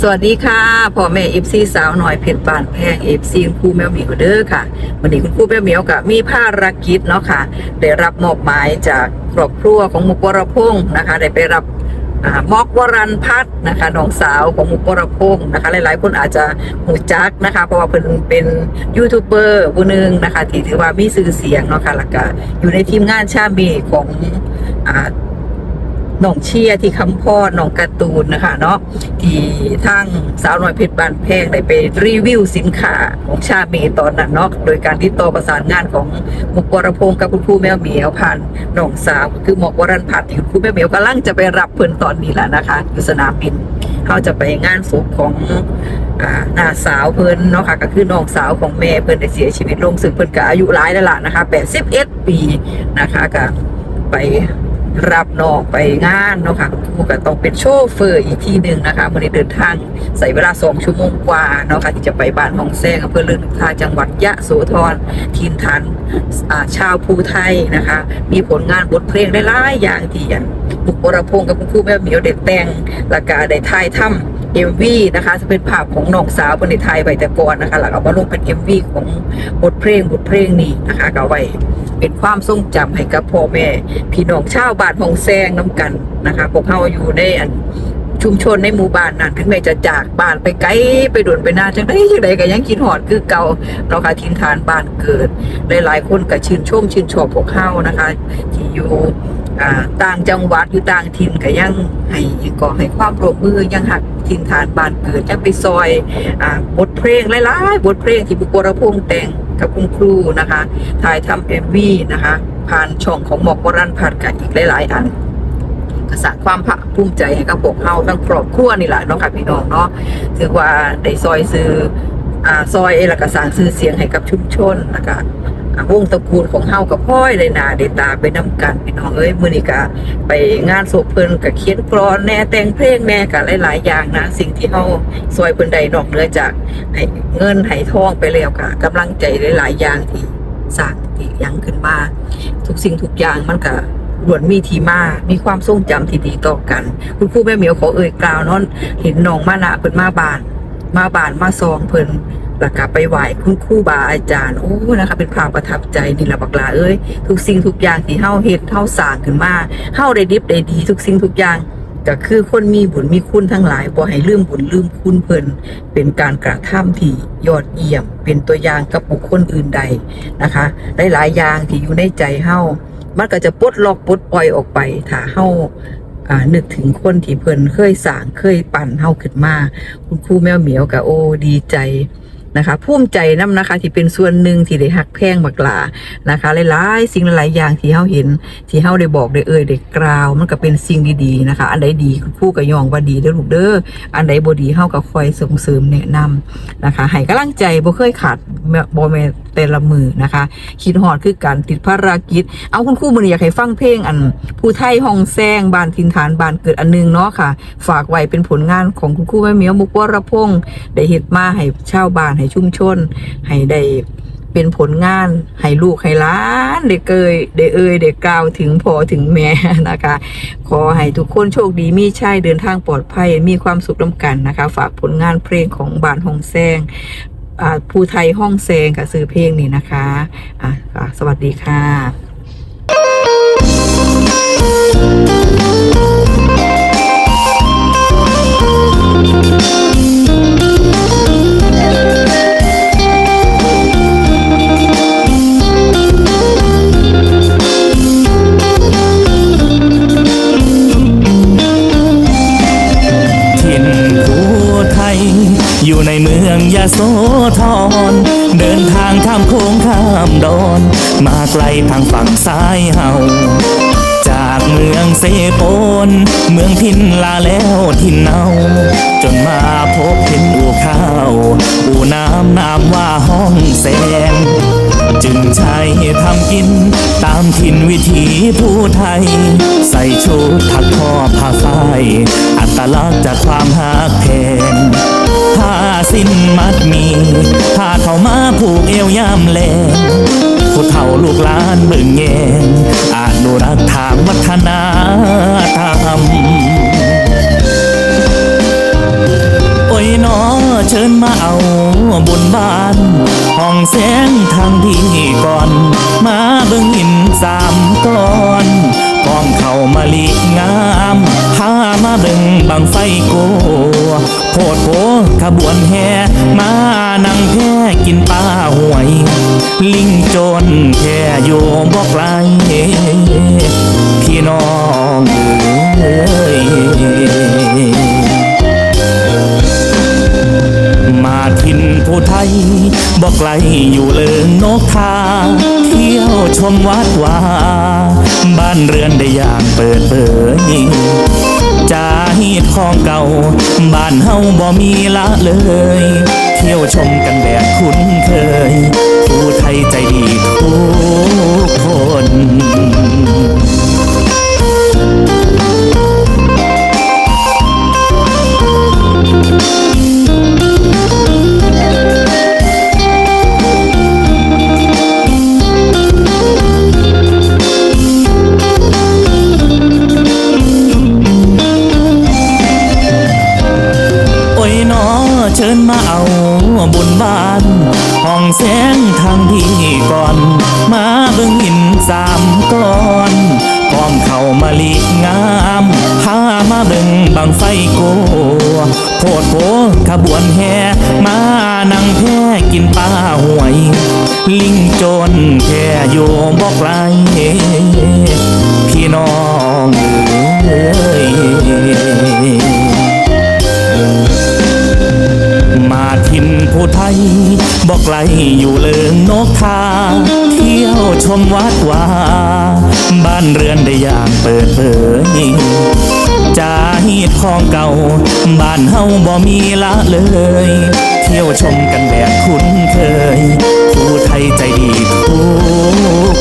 สวัสดีค่ะพ่อแม่เอฟซีสาวหน่อยเพชรบานแพงเอฟซีคุณครูแมวเหมียวเด้อค่ะ วันนี้คุณครูแมวเหมียวกับมีภารกิจเนาะค่ะ ได้รับมอบหมายจากครอบครัวของมุกวรพงศ์นะคะ ได้ไปรับมอกวรันพัฒน์นะคะน้องสาวของมุกวรพงศ์นะคะ หลายๆ คนอาจจะหูจักนะคะ เพราะว่าเพิ่นเป็นยูทูบเบอร์ผู้หนึ่งนะคะที่ถือว่ามีชื่อเสียงเนาะค่ะแล้วก็อยู่ในทีมงานชาเมของ อ่าน้องเชียที่คำพ่อดน้องกร์ตูนนะคะเนาะที่ทางสาวน้อยเพชรบานแพงได้ไปรีวิวสินค้าของชาเมตอนนั้นเนาะโดยการติดต่อประสานงานของมุกวรพงศ์กับคุณครูแมวเหมียวผ่านน้องสาวคือหมอกวรันพัฒน์ที่คุณครูแมวเหมียวกำลังจะไปรับเพิ่นตอนนี้แหละนะคะอยู่สนามบินเขาจะไปงานศพของน้าสาวเพิ่นเนาะค่ะก็คือน้องสาวของแม่เพิ่นได้เสียชีวิตลงซึ่งเพิ่นก็อายุหลายแล้วล่ะนะคะ81ปีนะคะก็ไป รับน้องไปงานเนาะค่ะครูก็ต้องเป็นโชเฟอร์อีกที่หนึ่งนะคะวันเดินทางใส่เวลาสองชั่วโมงกว่าเนาะค่ะที่จะไปบ้านหองแซงอำเภอเลือนทาจังหวัดยะโสธรทินฐานชาวภูไทยนะคะ มีผลงานบทเพลงได้หลายอย่างที่อย่างบุกวรพงศ์กับคุณครูแม่เหมียวเด็ดแต่งละกาได้ทายถ้ำ เอ็มวีนะคะจะเป็นภาพของน้องสาวบนในไทยไปแต่ก่อนนะคะแล้วก็มาลงเป็นเอ็มวีของบทเพลงบทเพลงนี้นะคะก็เอาไว้เป็นความทรงจำให้กับพ่อแม่พี่น้องชาวบ้านหองแซงน้ำกันนะคะพวกเขาอยู่ในอันชุมชนในหมู่บ้านนั้นถึงแม้จะจากบ้านไปไกลไปโดนไปนานจังได้จังใดก็ยังคิดหอดคือเก่าเราค่ะทิ้นฐานบ้านเกิดหลายๆคนก็ชื่นชมชื่นชอบพวกเขานะคะที่อยู่ ต่างจังหวัดอยู่ต่างถิ่นก็ยังให้ก็ให้ความร่วมมือยังหักทินฐานบ้านเกิดยังไปซอยอบทเพลงหลายๆบทเพลงที่บุกรพงษ์แต่งกับคุณครูนะคะถ่ายทำเอ็มวีนะคะ ผ่านช่องของหมอกวรันพัดกันอีกหลายๆอันกสร้างความภาคภูมิใจให้กับพวกเฮาทั้งครอบครัวนี่แหละเนาะค่ะพี่น้องเนาะถือว่าได้ซอยซื้ออซอยเอลกสางซื้อเสียงให้กับชุมชนแล้วก็อ่า วงตระกูลของเฮากับพ่อยได้หนาได้ตาไปน้ำกันพี่น้องเอ้ยมือนี้ก็ไปงานศพเพิ่นก็เขียนกรอนแหน่แต่งเพลงแหน่ก็หลายๆอย่างนะ สิ่งที่เฮาซอยเพิ่นใดนอกเหนือจากให้เงินให้ทองไปแล้วก็กำลังใจหลายๆอย่างที่สร้างที่ยังขึ้นมา ทุกสิ่งทุกอย่างมันก็ล้วนมีที่มา มีความทรงจำที่ดีต่อกัน คุณครูแม่เหมียวขอเอ่ยกล่าวเนอนเห็นน้องมานะเพิ่นมาบาน มาบานมาซองเพิ่น แล้วก็ไปไหว้คุณครูบาอาจารย์โอ้นะคะเป็นความประทับใจนี่ละบักลาเอ้ยทุกสิ่งทุกอย่างที่เฮาเฮ็ดเฮาสร้างขึ้นมาเฮาได้ดิบได้ดี ทุกสิ่งทุกอย่างก็คือคนมีบุญมีคุณทั้งหลายบ่ให้ลืมบุญลืมคุณเพิ่นเป็นการกระทำที่ยอดเยี่ยม เป็นตัวอย่างกับบุคคลอื่นใดนะคะหลายๆอย่างที่อยู่ในใจเฮามันก็จะปลดล็อกปลดปล่อยออกไปถ้าเฮาอ่านึกถึงคนที่เพิ่นเคยสร้างเคยปั่นเฮาขึ้นมา คุณครูแมวเหมียวกับโอ้ดีใจ นะคะภูมิใจนํนะคะ ที่เป็นส่วนหนึ่งที่ได้หักแพงบักลานะคะหลายๆสิ่งหลายอย่างที่เฮาเห็น ที่เฮาได้บอกได้เอ่ยได้กล่าว มันก็เป็นสิ่งดีๆนะคะ อันใดดีคู่กับยองว่าดีเด้อลูกเด้ออันใดบ่ดีเฮาก็คอยส่งเสริมแนะนำนะคะให้กำลังใจบ่เคยขาดบ่แม่ แต่ละมือนะคะ คิดฮอดคือการติดภารกิจ เอาคุณครูมือนี้อยากให้ฟังเพลงอัน ผู้ไทยห้องแซงบานทินฐานบานเกิดอันหนึงเนาะค่ะ ฝากไว้เป็นผลงานของคุณครูแม่เมียวมุกวรพงศ์ได้เฮ็ดมาให้ชาวบ้านให้ชุมชน ให้ได้เป็นผลงานให้ลูกให้ล้านได้เกยได้เอ่ยได้กกล่าวถึงพอถึงแม่นะคะ ขอให้ทุกคนโชคดีมีชัยเดินทางปลอดภัยมีความสุขร่วมกันนะคะ ฝากผลงานเพลงของบานห้องแซง ภูไทยห้องแซงกับซื้อเพลงนี่นะคะอะค่ะสวัสดีค่ะ อยู่ในเมืองยาโสธร เดินทางข้ามโค้งข้ามดอน มาไกลทางฝั่งซ้ายเฮา จากเมืองเซโปน เมืองทินลาแล้วทินเนาจนมาพบเห็นอู่ข้าว อู่น้ำนามว่าห้องแสงจึงใช้ทำกิน ตามถิ่นวิถีผู้ไทย ใส่ชุดถักทอผ้าฝ้ายอัตลักษณ์จากความหา ชิญมาเอาบุญบ้านห้องแสงทางดีก่อน มาเบิ่งหินสามก้อนกองเขามาลีงามพามาเบิ่งบังไฟโกโพดโผขบวนแห่มานั่งแพ่กินปลาหวย ลิงโจรแค่อยู่บอกไกลพี่น้องเอ้ย ไทยบอกไกลอยู่เลิงนกทาเที่ยวชมวัดว่าบ้านเรือนได้อย่างเปิดเผยจาฮีดของเก่า บ้านเฮาบ่มีละเลย เที่ยวชมกันแบบคุ้นเคย ผู้ไทยใจดีทุกคน บุญบ้านห้องแสงทางดีก่อน มาเบิ่งหินสามก้อนพร้อมเข้ามาลีงามพามาเบิ่งบังไฟโกโพดโผขบวนแห่มานั่งแพ่กินปลาหวย ลิงโจรแค่อยู่บอกไก อกไกลอยู่เลิงนกทา เที่ยวชมวัดวาบ้านเรือนได้อย่างเปิดเผยจาฮีดของเก่า บ้านเฮาบ่มีละเลย เที่ยวชมกันแบบคุ้นเคย ผู้ไทยใจดีทุก